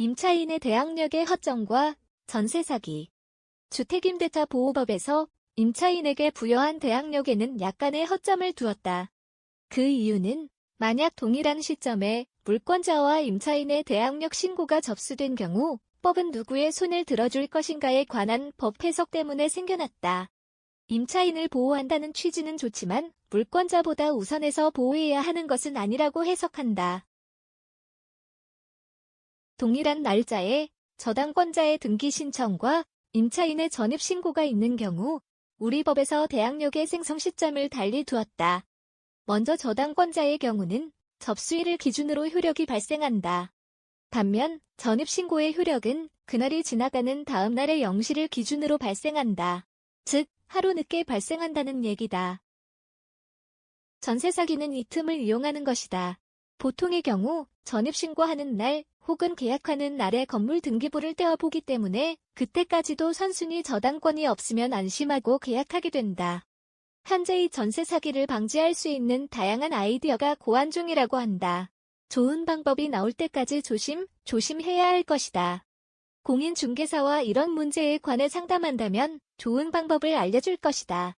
임차인의 대항력의 허점과 전세 사기. 주택임대차 보호법에서 임차인에게 부여한 대항력에는 약간의 허점을 두었다. 그 이유는 만약 동일한 시점에 물권자와 임차인의 대항력 신고가 접수된 경우 법은 누구의 손을 들어줄 것인가에 관한 법 해석 때문에 생겨났다. 임차인을 보호한다는 취지는 좋지만 물권자보다 우선해서 보호해야 하는 것은 아니라고 해석한다. 동일한 날짜에 저당권자의 등기 신청과 임차인의 전입 신고가 있는 경우 우리 법에서 대항력의 생성 시점을 달리 두었다. 먼저 저당권자의 경우는 접수일을 기준으로 효력이 발생한다. 반면 전입 신고의 효력은 그날이 지나가는 다음 날의 영시를 기준으로 발생한다. 즉, 하루 늦게 발생한다는 얘기다. 전세 사기는 이 틈을 이용하는 것이다. 보통의 경우 전입신고하는 날 혹은 계약하는 날에 건물 등기부를 떼어보기 때문에 그때까지도 선순위 저당권이 없으면 안심하고 계약하게 된다. 현재 이 전세 사기를 방지할 수 있는 다양한 아이디어가 고안 중이라고 한다. 좋은 방법이 나올 때까지 조심, 조심해야 할 것이다. 공인중개사와 이런 문제에 관해 상담한다면 좋은 방법을 알려줄 것이다.